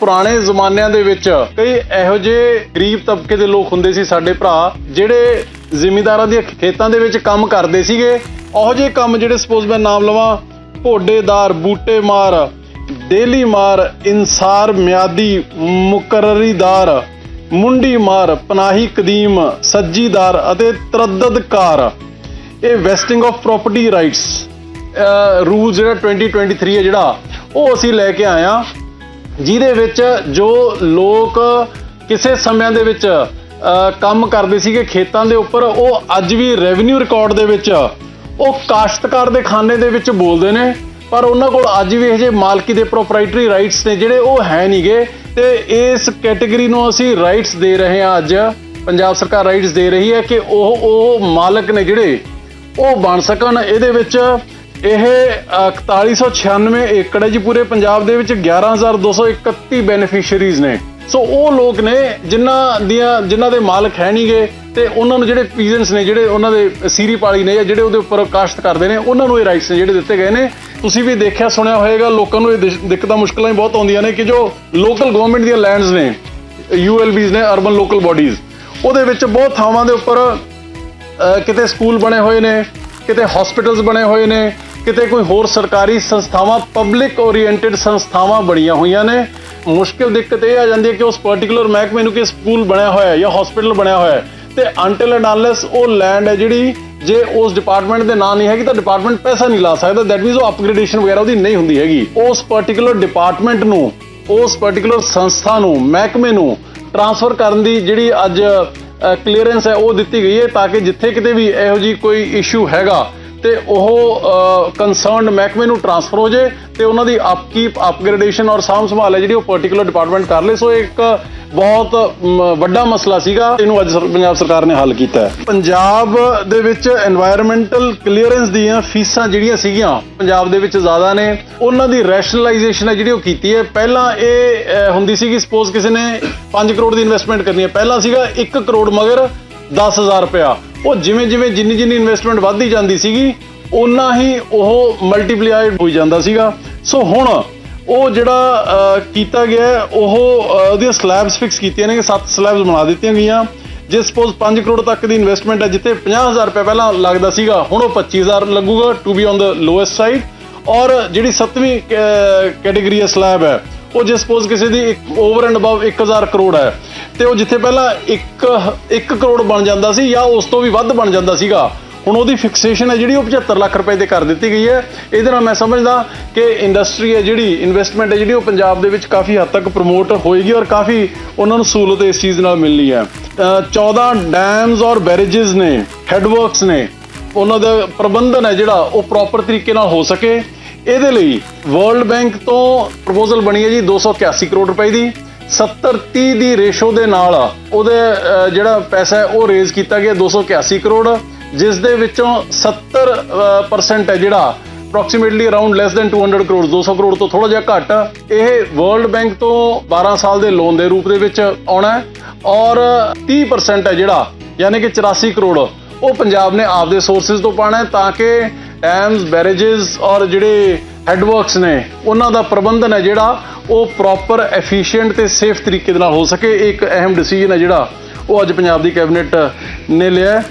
ਪੁਰਾਣੇ ਜ਼ਮਾਨਿਆਂ ਦੇ ਵਿੱਚ ਕਈ ਇਹੋ ਜਿਹੇ ਗਰੀਬ ਤਬਕੇ ਦੇ ਲੋਕ ਹੁੰਦੇ ਸੀ ਸਾਡੇ ਭਰਾ, ਜਿਹੜੇ ਜ਼ਿਮੀਂਦਾਰਾਂ ਦੇ ਖੇਤਾਂ ਦੇ ਵਿੱਚ ਕੰਮ ਕਰਦੇ ਸੀਗੇ। ਉਹੋ ਜਿਹੇ ਕੰਮ ਜਿਹੜੇ ਸਪੋਜ਼ ਮੈਂ ਨਾਮ ਲਵਾਂ, ਭੋਡੇਦਾਰ ਬੂਟੇ ਮਾਰ ਡੇਲੀ ਮਾਰ ਇਨਸਾਰ, ਮਿਆਦੀ, ਮੁਕਰਰੀਦਾਰ ਮੁੰਡੀ ਮਾਰ ਪਨਾਹੀ ਕਦੀਮ, ਸੱਜੀਦਾਰ ਅਤੇ ਤਰੱਦਦਕਾਰ। ਇਹ vesting of property rights rule ਜਿਹੜਾ 2023 ਹੈ ਜਿਹੜਾ, ਉਹ ਅਸੀਂ ਲੈ ਕੇ ਆਏ ਹਾਂ। ਜਿਹਦੇ ਵਿੱਚ ਜੋ ਲੋਕ ਕਿਸੇ ਸਮਿਆਂ ਦੇ ਵਿੱਚ ਕੰਮ ਕਰਦੇ ਸੀਗੇ ਖੇਤਾਂ ਦੇ ਉੱਪਰ, ਉਹ ਅੱਜ ਵੀ ਰੈਵਨਿਊ ਰਿਕਾਰਡ ਦੇ ਵਿੱਚ, ਉਹ ਕਾਸ਼ਤਕਾਰ ਦੇ ਖਾਨੇ ਦੇ ਵਿੱਚ ਬੋਲਦੇ ਨੇ, ਪਰ ਉਹਨਾਂ ਕੋਲ ਅੱਜ ਵੀ ਇਹ ਜੇ ਮਾਲਕੀ ਦੇ ਪ੍ਰੋਪਰਾਈਟਰੀ ਰਾਈਟਸ ਨੇ ਜਿਹੜੇ ਉਹ ਹੈ ਨਹੀਂਗੇ ਤੇ ਇਸ ਕੈਟਾਗਰੀ ਨੂੰ ਅਸੀਂ ਰਾਈਟਸ ਦੇ ਰਹੇ ਹਾਂ ਅੱਜ। ਪੰਜਾਬ ਸਰਕਾਰ ਰਾਈਟਸ ਦੇ ਰਹੀ ਹੈ ਕਿ ਉਹ ਉਹ ਮਾਲਕ ਨੇ ਜਿਹੜੇ, ਉਹ ਬਣ ਸਕਣ। ਇਹਦੇ ਵਿੱਚ ਇਹ ਅ, 4196 ਏਕੜ ਹੈ ਜੀ ਪੂਰੇ ਪੰਜਾਬ ਦੇ ਵਿੱਚ 11231 ਬੈਨੀਫੀਸ਼ੀਅਰੀਜ਼ ਨੇ। ਸੋ ਉਹ ਲੋਕ ਨੇ ਜਿਨ੍ਹਾਂ ਦੀਆਂ ਜਿਨ੍ਹਾਂ ਦੇ ਮਾਲਕ ਹੈ ਨਹੀਂਗੇ ਤੇ ਉਹਨਾਂ ਨੂੰ ਜਿਹੜੇ ਪੀਜਨਸ ਨੇ ਜਿਹੜੇ ਉਹਨਾਂ ਦੇ ਸੀਰੀ ਪਾਲੀ ਨੇ ਜਾਂ ਜਿਹੜੇ ਉਹਦੇ ਉੱਪਰ ਕਾਸ਼ਤ ਕਰਦੇ ਨੇ ਉਹਨਾਂ ਨੂੰ ਇਹ ਰਾਈਟਸ ਨੇ ਜਿਹੜੇ ਦਿੱਤੇ ਗਏ ਨੇ। ਤੁਸੀਂ ਵੀ ਦੇਖਿਆ ਸੁਣਿਆ ਹੋਵੇਗਾ ਲੋਕਾਂ ਨੂੰ ਇਹ ਦਿੱਕਤਾਂ ਮੁਸ਼ਕਲਾਂ ਹੀ ਬਹੁਤ ਆਉਂਦੀਆਂ ਨੇ ਕਿ ਜੋ ਲੋਕਲ ਗਵਰਨਮੈਂਟ ਦੀਆਂ ਲੈਂਡਸ ਨੇ ਯੂਐਲਬੀਜ਼ ਨੇ ਅਰਬਨ ਲੋਕਲ ਬਾਡੀਜ਼ ਉਹਦੇ ਵਿੱਚ ਬਹੁਤ ਥਾਵਾਂ ਦੇ ਉੱਪਰ ਕਿਤੇ ਸਕੂਲ ਬਣੇ ਹੋਏ ਨੇ ਕਿਤੇ ਹਸਪੀਟਲਸ ਬਣੇ ਹੋਏ ਨੇ ਕਿਤੇ ਕੋਈ ਹੋਰ ਸਰਕਾਰੀ ਸੰਸਥਾਵਾਂ ਪਬਲਿਕ ਓਰੀਐਂਟਡ ਸੰਸਥਾਵਾਂ ਬਣੀਆਂ ਹੋਈਆਂ ਨੇ। ਮੁਸ਼ਕਿਲ ਦਿੱਕਤ ਇਹ ਆ ਜਾਂਦੀ ਹੈ ਕਿ ਉਸ ਪਾਰਟਿਕੂਲਰ ਮਹਿਕਮੇ ਨੂੰ ਕਿ ਸਕੂਲ ਬਣਿਆ ਹੋਇਆ ਹੈ ਜਾਂ ਹਸਪੀਟਲ ਬਣਿਆ ਹੋਇਆ ਹੈ। ਤੇ ਅੰਟਿਲ ਐਂਡ ਅਨਲੈਸ ਉਹ ਲੈਂਡ ਹੈ ਜਿਹੜੀ, ਜੇ ਉਸ ਡਿਪਾਰਟਮੈਂਟ ਦੇ ਨਾਂ ਨਹੀਂ ਹੈਗੀ ਤਾਂ ਡਿਪਾਰਟਮੈਂਟ ਪੈਸਾ ਨਹੀਂ ਲਾ ਸਕਦਾ। ਦੈਟ ਮੀਨਸ ਉਹ ਅਪਗ੍ਰੇਡੇਸ਼ਨ ਵਗੈਰਾ ਉਹਦੀ ਨਹੀਂ ਹੁੰਦੀ ਹੈਗੀ। ਉਸ ਪਾਰਟਿਕੂਲਰ ਡਿਪਾਰਟਮੈਂਟ ਨੂੰ, ਉਸ ਪਾਰਟਿਕੂਲਰ ਸੰਸਥਾ ਨੂੰ, ਮਹਿਕਮੇ ਨੂੰ ਟ੍ਰਾਂਸਫਰ ਕਰਨ ਦੀ ਜਿਹੜੀ ਅੱਜ ਕਲੀਅਰੈਂਸ ਹੈ ਉਹ ਦਿੱਤੀ ਗਈ ਹੈ ਤਾਂ ਕਿ ਜਿੱਥੇ ਕਿਤੇ ਵੀ ਇਹੋ ਜੀ ਕੋਈ ਇਸ਼ੂ ਹੈਗਾ ਤੇ ਉਹ ਕੰਸਰਨਡ ਮਹਿਕਮੇ ਨੂੰ ਟਰਾਂਸਫਰ ਹੋ ਜੇ ਤੇ ਉਹਨਾਂ ਦੀ ਅਪਕੀਪ ਅਪਗ੍ਰੇਡੇਸ਼ਨ ਔਰ ਸਾਂਭ ਸੰਭਾਲ ਹੈ ਜਿਹੜੀ ਉਹ ਪਾਰਟਿਕੂਲਰ ਡਿਪਾਰਟਮੈਂਟ ਕਰ ਲੇ ਸੋ ਇੱਕ ਬਹੁਤ ਵੱਡਾ ਮਸਲਾ ਸੀਗਾ, ਇਹਨੂੰ ਅੱਜ ਪੰਜਾਬ ਸਰਕਾਰ ਨੇ ਹੱਲ ਕੀਤਾ ਹੈ। ਪੰਜਾਬ ਦੇ ਵਿੱਚ এনवायरमेंटल ਕਲੀਅਰੈਂਸ ਦੀਆਂ ਫੀਸਾਂ ਜਿਹੜੀਆਂ ਸੀਗੀਆਂ, ਪੰਜਾਬ ਦੇ ਵਿੱਚ ਜ਼ਿਆਦਾ ਨੇ, ਉਹਨਾਂ ਦੀ ਰੈਸ਼ਨਲਾਈਜੇਸ਼ਨ ਹੈ ਜਿਹੜੀ ਉਹ ਕੀਤੀ ਹੈ। ਪਹਿਲਾਂ ਇਹ ਹੁੰਦੀ ਸੀ ਕਿ ਸਪੋਜ਼ ਕਿਸੇ ਨੇ 5 ਕਰੋੜ ਦੀ ਇਨਵੈਸਟਮੈਂਟ ਕਰਨੀ ਹੈ। ਪਹਿਲਾਂ ਸੀਗਾ 1 ਕਰੋੜ ਮਗਰ 10000 ਰੁਪਇਆ। ਉਹ ਜਿਵੇਂ ਜਿਵੇਂ ਜਿੰਨੀ ਜਿੰਨੀ ਇਨਵੈਸਟਮੈਂਟ ਵੱਧਦੀ ਜਾਂਦੀ ਸੀਗੀ ਉਨਾ ਹੀ ਉਹ ਮਲਟੀਪਲਾਈਡ ਹੋਈ ਜਾਂਦਾ ਸੀਗਾ। ਸੋ ਹੁਣ ਉਹ ਜਿਹੜਾ ਕੀਤਾ ਗਿਆ ਉਹ ਉਹਦੀਆਂ ਸਲੈਬਸ ਫਿਕਸ ਕੀਤੀਆਂ ਨੇ ਕਿ 7 ਸਲੈਬਸ ਬਣਾ ਦਿੱਤੀਆਂ ਗਈਆਂ। ਜੇ ਸਪੋਜ਼ 5 ਕਰੋੜ ਤੱਕ ਦੀ ਇਨਵੈਸਟਮੈਂਟ ਹੈ, ਜਿੱਥੇ 50000 ਰੁਪਏ ਪਹਿਲਾਂ ਲੱਗਦਾ ਸੀਗਾ, ਹੁਣ ਉਹ 25000 ਲੱਗੂਗਾ to be on the lowest side ਔਰ ਜਿਹੜੀ 7ਵੀਂ ਕੈਟਾਗਰੀ ਹੈ ਸਲੈਬ ਹੈ ਉਹ ਜੇ ਸਪੋਜ਼ ਕਿਸੇ ਦੀ ਓਵਰ ਐਂਡ ਅਬਵ 1000 ਕਰੋੜ ਹੈ ਤੇ ਉਹ ਜਿੱਥੇ ਪਹਿਲਾਂ 1 1 ਕਰੋੜ ਬਣ ਜਾਂਦਾ ਸੀ ਜਾਂ ਉਸ ਤੋਂ ਵੀ ਵੱਧ ਬਣ ਜਾਂਦਾ ਸੀਗਾ ਹੁਣ ਉਹਦੀ ਫਿਕਸੇਸ਼ਨ ਹੈ ਜਿਹੜੀ ਉਹ 75 ਲੱਖ ਰੁਪਏ ਤੇ ਕਰ ਦਿੱਤੀ ਗਈ ਹੈ। ਇਹਦੇ ਨਾਲ ਮੈਂ ਸਮਝਦਾ ਕਿ ਇੰਡਸਟਰੀ ਹੈ ਜਿਹੜੀ ਇਨਵੈਸਟਮੈਂਟ ਹੈ ਜਿਹੜੀ ਉਹ ਪੰਜਾਬ ਦੇ ਵਿੱਚ ਕਾਫੀ ਹੱਦ ਤੱਕ ਪ੍ਰਮੋਟ ਹੋਏਗੀ ਔਰ ਕਾਫੀ ਉਹਨਾਂ ਨੂੰ ਸਹੂਲਤ ਇਸ ਚੀਜ਼ ਨਾਲ ਮਿਲਣੀ ਹੈ। ਅ, 14 ਡੈਮਸ ਔਰ ਬੈਰੇजेस ਨੇ ਹੈਡਵਰਕਸ ਨੇ ਉਹਨਾਂ ਦਾ ਪ੍ਰਬੰਧਨ ਹੈ ਜਿਹੜਾ ਉਹ ਪ੍ਰੋਪਰ ਤਰੀਕੇ ਨਾਲ ਹੋ ਸਕੇ। ਇਹਦੇ ਲਈ ਵਰਲਡ ਬੈਂਕ ਤੋਂ ਪ੍ਰਪੋਜ਼ਲ ਬਣੀ ਹੈ ਜੀ 281 ਕਰੋੜ ਰੁਪਏ ਦੀ। 70 30 ਦੀ ਰੇਸ਼ੋ ਦੇ ਨਾਲ ਉਹਦੇ ਜਿਹੜਾ ਪੈਸਾ ਹੈ, ਉਹ ਰੇਜ਼ ਕੀਤਾ ਗਿਆ 281 ਕਰੋੜ, ਜਿਸ ਦੇ ਵਿੱਚੋਂ 70% ਹੈ ਜਿਹੜਾ approximately around less than 200 crore 200 crore ਤੋਂ ਥੋੜਾ ਜਿਹਾ ਘੱਟ। ਇਹ ਵਰਲਡ ਬੈਂਕ ਤੋਂ 12 ਸਾਲ ਦੇ ਲੋਨ ਦੇ ਰੂਪ ਦੇ ਵਿੱਚ ਆਉਣਾ ਹੈ ਔਰ 30% ਹੈ ਜਿਹੜਾ, ਯਾਨੀ ਕਿ 84 ਕਰੋੜ, ਉਹ ਪੰਜਾਬ ਨੇ ਆਪਦੇ ਸੋਰਸਸ ਤੋਂ ਪਾਣਾ ਹੈ ਤਾਂ ਕਿ ਡੈਮਸ ਬੈਰੇजेस ਔਰ ਜਿਹੜੇ ਹੈਡਵਰਕਸ ਨੇ, ਉਹਨਾਂ ਦਾ ਪ੍ਰਬੰਧਨ ਹੈ ਜਿਹੜਾ ਉਹ ਪ੍ਰੋਪਰ ਐਫੀਸ਼ੀਐਂਟ ਤੇ ਸੇਫ ਤਰੀਕੇ ਦੇ ਨਾਲ ਹੋ ਸਕੇ। ਇਹ ਇੱਕ ਅਹਿਮ ਡਿਸੀਜਨ ਹੈ ਜਿਹੜਾ ਉਹ ਅੱਜ ਪੰਜਾਬ ਦੀ ਕੈਬਨਿਟ ਨੇ ਲਿਆ